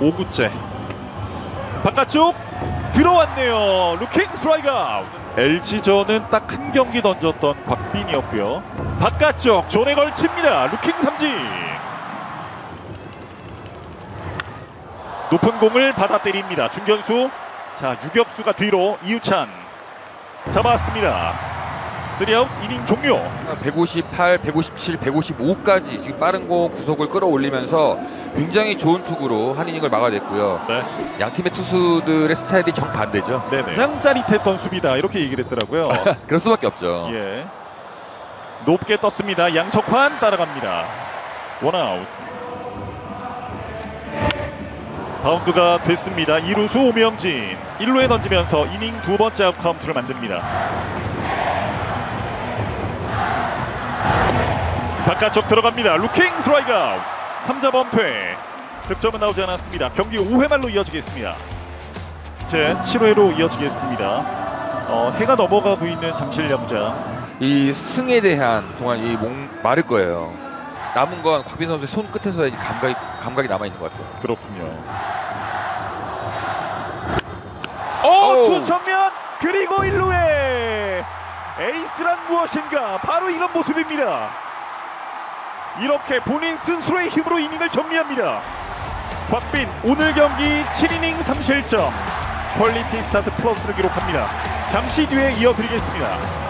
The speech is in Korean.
5구째. 바깥쪽 들어왔네요. 루킹 아웃. LG전은 딱 한 경기 던졌던 곽빈이었고요. 바깥쪽 존에 걸칩니다. 루킹 삼진. 높은 공을 받아 때립니다. 중견수. 자 유격수가 뒤로 이우찬. 잡았습니다. 3아웃 이닝 종료. 158, 157, 155까지 지금 빠른 공 구속을 끌어올리면서 굉장히 좋은 투구로 한 이닝을 막아냈고요. 네. 양 팀의 투수들의 스타일이 정반대죠. 네네. 가장 짜릿했던 수비다 이렇게 얘기를 했더라고요. 그럴 수밖에 없죠. 예. 높게 떴습니다. 양석환 따라갑니다. 원아웃. 바운드가 됐습니다. 이루수 오명진 1루에 던지면서 이닝 두 번째 아웃 카운트를 만듭니다. 바깥쪽 들어갑니다. 루킹 스트라이크 아웃. 3자 범퇴. 득점은 나오지 않았습니다. 경기 5회 말로 이어지겠습니다. 제 7회로 이어지겠습니다. 어, 해가 넘어가고 있는 잠실 야구장. 이 승에 대한 동안 이 목 마를 거예요. 남은 건 곽빈 선수의 손 끝에서 이 감각이 감각이 남아 있는 것 같아요. 그렇군요. 오, 오우. 투정면 그리고 1루에 에이스란 무엇인가 바로 이런 모습입니다. 이렇게 본인 스스로의 힘으로 이닝을 정리합니다. 곽빈 오늘 경기 7이닝 3실점 퀄리티 스타트 플러스를 기록합니다. 잠시 뒤에 이어드리겠습니다.